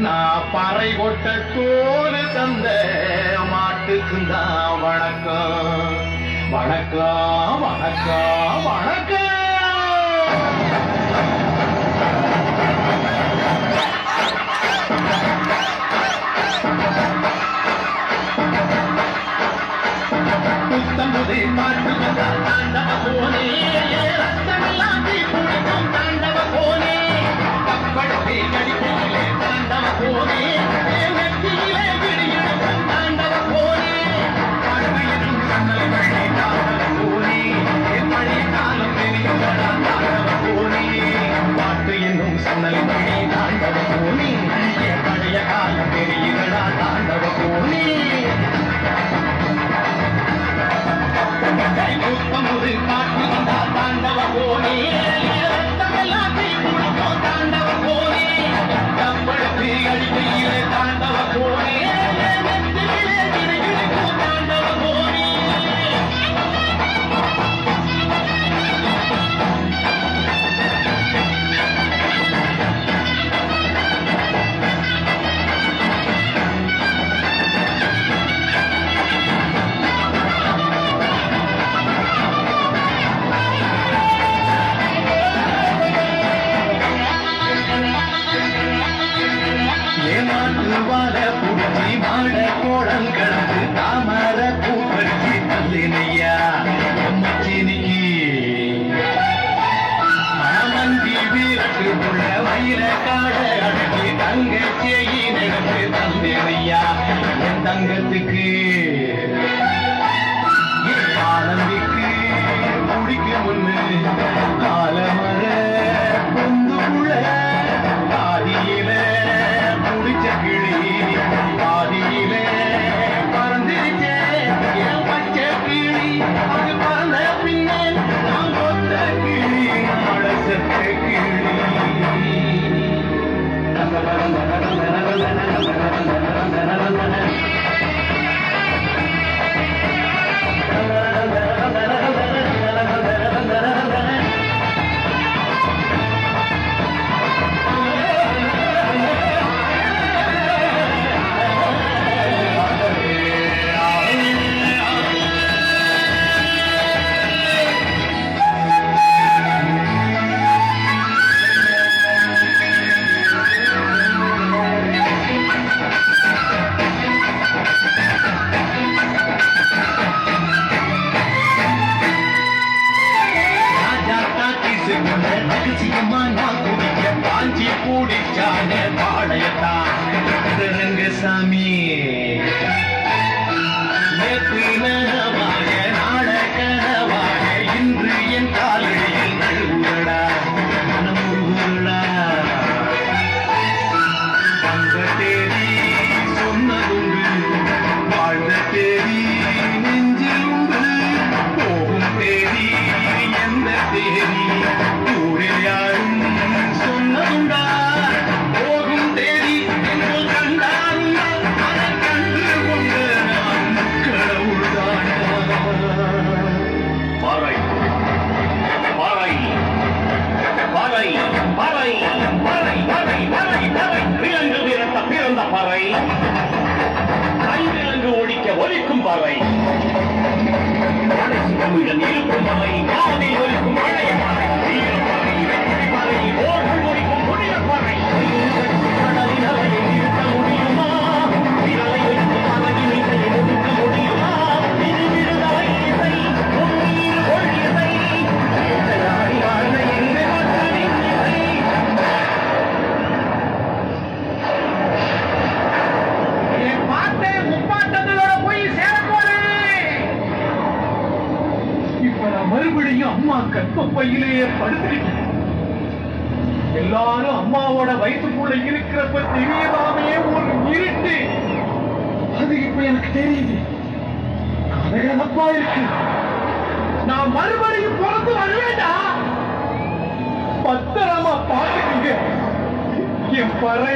நான் பறை கொட்ட தோல் தந்த மாட்டுக்குந்தான் வணக்கம் வணக்கம் வணக்கம் வணக்கம் புத்தமுதை பாட்டு வந்தால் தாண்டவ me. மாட கோடம் கிடந்து தாமர பூ பறிச்சு தள்ளினையா மச்சினிக்கு மாமந்தி வீரத்து உள்ள வயிற காட அடக்கி தங்க செய்யி நடந்து தந்தேனையா என் தங்கத்துக்கு பாஞ்சி பாளையத்தான் திருங்க சாமி. நேற்று நனவாக நாட கனவாக இன்று என் காலடியில் நழுவுறடா. மனமுருகுறடா வந்த தேதி சொன்னதுண்டு. வாழ்ந்த தேதி நெஞ்சில் உண்டு போகும் தேதி எந்த தேதி? ஊரில் யார் ஒழிக்க ஒலிக்கும் அம்மா கற்பப்பையிலேயே படுத்துட்டு எல்லாரும் அம்மாவோட வயிற்றுக்குள்ள இருக்கிறப்ப தெரியாமே ஒரு இருட்டு அது இப்ப எனக்கு தெரியுது. கனகனப்பா இருக்கு. நான் மறுபடியும் பிறந்து வருவேண்டா பத்திரமா பாத்துக்கிங்க என் பறை